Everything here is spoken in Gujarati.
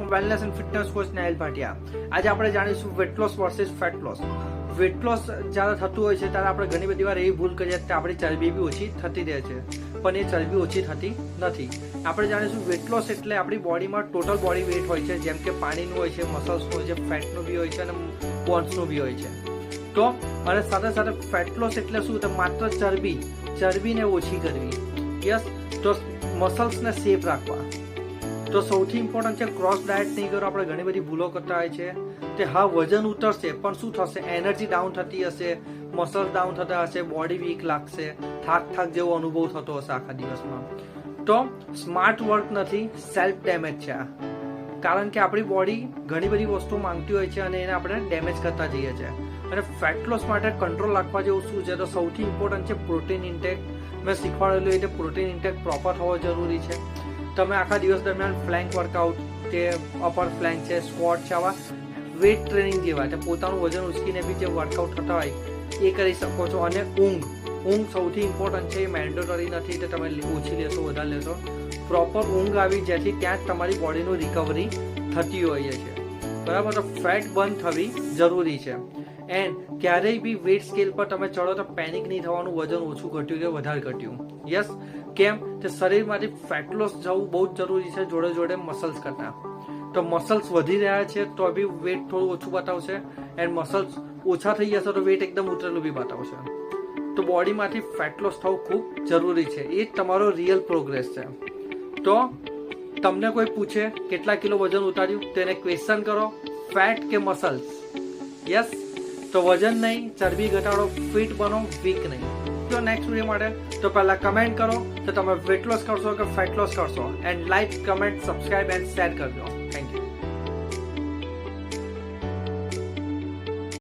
Wellness and fitness coach Nayal Bhatia. આજે આપણે જાણીશું weight loss versus fat loss weight loss જ્યારે થતું હોય છે, ત્યારે આપણે ઘણી બધી વાર એવી ભૂલ કરીએ કે આપણી ચરબી બી ઓછી થતી રહે છે, પણ એ ચરબી ઓછી થતી નથી. આપણે જાણીશું વેટ લોસ એટલે આપણી બોડીમાં ટોટલ બોડી વેટ હોય છે, જેમ કે પાણીનું હોય છે મસલ્સનું હોય છે ફેટનું બી હોય છે અને બોન્સનું બી હોય છે. તો અને સાથે સાથે ફેટ લોસ એટલે શું? તો માત્ર ચરબી, ચરબીને ઓછી કરવી. યસ તો મસલ્સને સેફ રાખવા. તો સૌથી ઇમ્પોર્ટન્ટ છે ક્રોસ ડાયટ નહીં કરો આપણે ઘણી બધી ભૂલો કરતા હોય છે. તે હા, વજન ઉતરશે, પણ શું થશે? એનર્જી ડાઉન થતી હશે મસલ ડાઉન થતા હશે બોડી વીક લાગશે થાક થાક જેવો અનુભવ થતો હશે આખા દિવસમાં. તો સ્માર્ટ વર્ક નથી સેલ્ફ ડેમેજ છે આ. કારણ કે આપણી બોડી ઘણી બધી વસ્તુ માંગતી હોય છે અને એને આપણે ડેમેજ કરતા જઈએ છીએ અને ફેટ લોસ માટે કંટ્રોલ રાખવા જેવું શું છે? તો સૌથી ઇમ્પોર્ટન્ટ છે પ્રોટીન ઇન્ટેક મેં શીખવાડેલું એટલે પ્રોટીન ઇન્ટેક પ્રોપર હોવો જરૂરી છે. તમે આખા દિવસ દરમિયાન ફ્લેન્ક વર્કઆઉટ કે અપર ફ્લેન્ક છે સ્કોટ છે, આવા વેટ ટ્રેનિંગ જેવા એટલે પોતાનું વજન ઉચકીને બી જે વર્કઆઉટ થતા હોય એ કરી શકો છો. અને ઊંઘ ઊંઘ સૌથી ઇમ્પોર્ટન્ટ છે, એ મેન્ડેટરી નથી કે તમે ઓછી લેશો, વધારે લેશો. પ્રોપર ઊંઘ આવી જેથી ત્યાં જ તમારી બોડીનું રિકવરી થતી હોય છે. બરાબર? તો ફેટ બંધ થવી જરૂરી છે. એન્ડ ક્યારેય બી વેટ સ્કેલ પર તમે ચડો તો પેનિક નહીં થવાનું, વજન ઓછું ઘટ્યું કે વધારે ઘટ્યું. યસ કેમ તે શરીરમાંથી ફેટ લોસ જવું બહુ જ જરૂરી છે, જોડે જોડે મસલ્સ કરતા. તો મસલ્સ વધી રહ્યા છે, તો બી વેટ થોડું ઓછું બતાવશે. એન્ડ મસલ્સ ઓછા થઈ જશે, તો વેટ એકદમ ઉતરેલું બી બતાવશે. તો બોડીમાંથી ફેટ લોસ થવું ખૂબ જરૂરી છે. એ જ તમારો રિયલ પ્રોગ્રેસ છે. તો તમને કોઈ પૂછે કેટલા કિલો વજન ઉતાર્યું તેને ક્વેશ્ચન કરો ફેટ કે મસલ્સ યસ તો વજન નહીં, ચરબી ઘટાડો ફિટ બનો વીક નહીં. તો નેક્સ્ટ વીડિયો માટે, તો પહેલા કમેન્ટ કરો, તો તમે વેટ લોસ કરશો કે ફેટ લોસ કરશો? And like comment subscribe and share કરજો.